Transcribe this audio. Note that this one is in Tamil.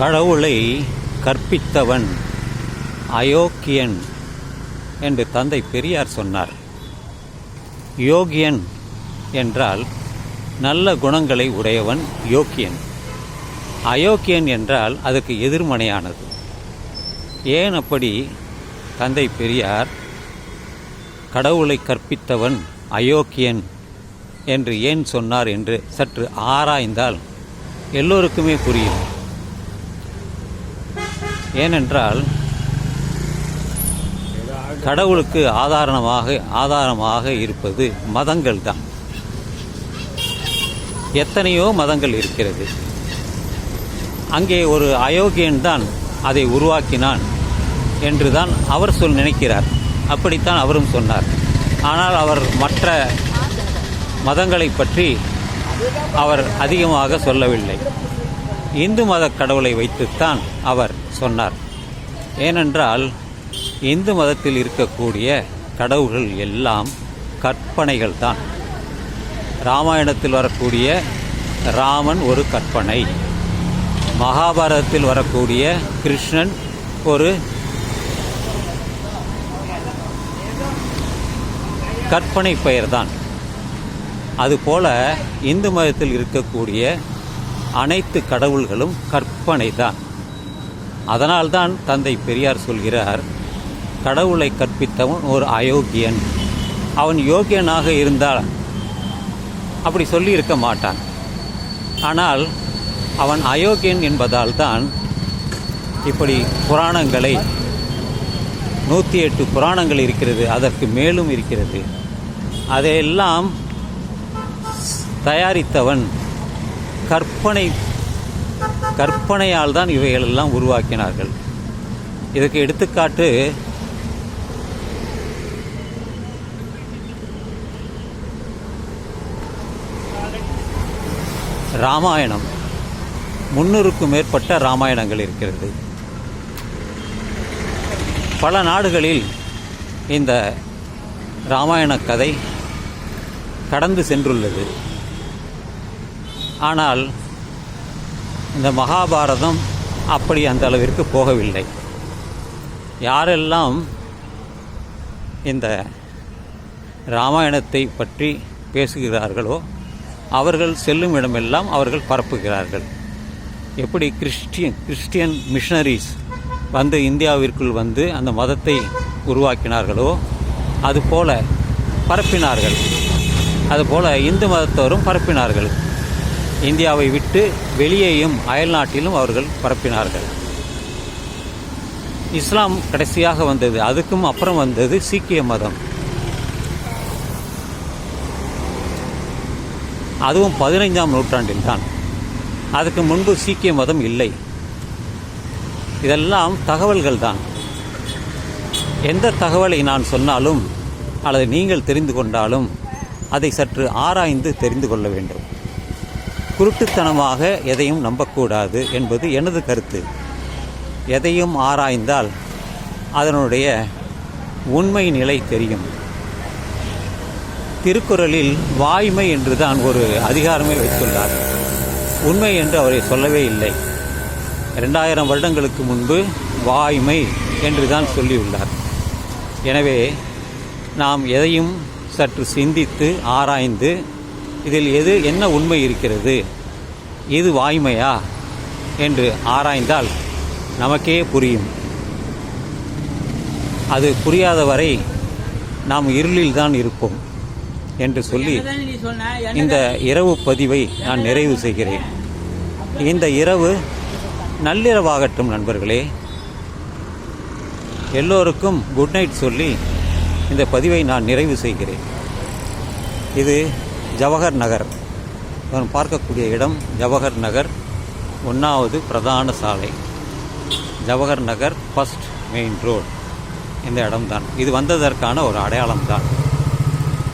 கடவுளை கற்பித்தவன் அயோக்கியன் என்று தந்தை பெரியார் சொன்னார். யோகியன் என்றால் நல்ல குணங்களை உடையவன் யோக்கியன். அயோக்கியன் என்றால் அதுக்கு எதிர்மனையானது. ஏன் அப்படி? தந்தை பெரியார் கடவுளை கற்பித்தவன் அயோக்கியன் என்று ஏன் சொன்னார் என்று சற்று ஆராய்ந்தால் எல்லோருக்குமே புரியும். ஏனென்றால் கடவுளுக்கு ஆதாரணமாக ஆதாரமாக இருப்பது மதங்கள் தான் எத்தனையோ மதங்கள் இருக்கிறது. அங்கே ஒரு அயோக்கியன் தான் அதை உருவாக்கினான் என்றுதான் அவர் சொல் நினைக்கிறார். அப்படித்தான் அவரும் சொன்னார். ஆனால் அவர் மற்ற மதங்களை பற்றி அவர் அதிகமாக சொல்லவில்லை. இந்து மத கடவுளை வைத்துத்தான் அவர் சொன்னார். ஏனென்றால் இந்து மதத்தில் இருக்கக்கூடிய கடவுள்கள் எல்லாம் கற்பனைகள் தான் ராமாயணத்தில் வரக்கூடிய ராமன் ஒரு கற்பனை. மகாபாரதத்தில் வரக்கூடிய கிருஷ்ணன் ஒரு கற்பனை பெயர்தான். அதுபோல இந்து மதத்தில் இருக்கக்கூடிய அனைத்து கடவுள்களும் கற்பனை தான் அதனால்தான் தந்தை பெரியார் சொல்கிறார் கடவுளை கற்பித்தவன் ஒரு அயோக்கியன். அவன் யோக்கியனாக இருந்தால் அப்படி சொல்லியிருக்க மாட்டான். ஆனால் அவன் அயோக்கியன் என்பதால் தான் இப்படி புராணங்களை நூற்றி எட்டு புராணங்கள் இருக்கிறது அதற்கு மேலும் இருக்கிறது. அதையெல்லாம் தயாரித்தவன் கற்பனை கற்பனையால் தான் இவைகளெல்லாம் உருவாக்கினார்கள். இதுக்கு எடுத்துக்காட்டு ராமாயணம். முன்னூறுக்கும் மேற்பட்ட ராமாயணங்கள் இருக்கிறது. பல நாடுகளில் இந்த ராமாயண கதை கடந்து சென்றுள்ளது. ஆனால் இந்த மகாபாரதம் அப்படி அந்த அளவிற்கு போகவில்லை. யாரெல்லாம் இந்த ராமாயணத்தை பற்றி பேசுகிறார்களோ அவர்கள் செல்லும் இடமெல்லாம் அவர்கள் பரப்புகிறார்கள். எப்படி கிறிஸ்டியன் கிறிஸ்டியன் மிஷனரிஸ் வந்து இந்தியாவிற்குள் வந்து அந்த மதத்தை உருவாக்கினார்களோ அதுபோல பரப்பினார்கள். அதுபோல இந்து மதத்தோரும் பரப்பினார்கள். இந்தியாவை விட்டு வெளியேயும் அயல்நாட்டிலும் அவர்கள் பரப்பினார்கள். இஸ்லாம் கடைசியாக வந்தது அதுக்கும் அப்புறம் வந்தது சீக்கிய மதம். அதுவும் பதினைஞ்சாம் நூற்றாண்டில் தான் அதுக்கு முன்பு சீக்கிய மதம் இல்லை. இதெல்லாம் தகவல்கள் தான் எந்த தகவலை நான் சொன்னாலும் அல்லது நீங்கள் தெரிந்து கொண்டாலும் அதை சற்று ஆராய்ந்து தெரிந்து கொள்ள வேண்டும். குருட்டுத்தனமாக எதையும் நம்பக்கூடாது என்பது எனது கருத்து. எதையும் ஆராய்ந்தால் அதனுடைய உண்மை நிலை தெரியும். திருக்குறளில் வாய்மை என்று தான் ஒரு அதிகாரமே வைத்துள்ளார். உண்மை என்று அவரை சொல்லவே இல்லை. ரெண்டாயிரம் வருடங்களுக்கு முன்பு வாய்மை என்று தான் சொல்லியுள்ளார். எனவே நாம் எதையும் சற்று சிந்தித்து ஆராய்ந்து இதில் எது என்ன உண்மை இருக்கிறது? இது வாய்மையா? என்று ஆராய்ந்தால் நமக்கே புரியும். அது புரியாத வரை நாம் இருளில் தான் இருப்போம் என்று சொல்லி இந்த இரவு பதிவை நான் நிறைவு செய்கிறேன். இந்த இரவு நள்ளிரவாகட்டும் நண்பர்களே. எல்லோருக்கும் குட் நைட் சொல்லி இந்த பதிவை நான் நிறைவு செய்கிறேன். இது ஜவஹர் நகர். பார்க்கக்கூடிய இடம் ஜவஹர் நகர் ஒன்றாவது பிரதான சாலை. Jawahar Nagar first main road இந்த இடம்தான். இது வந்ததற்கான ஒரு அடையாளம் தான்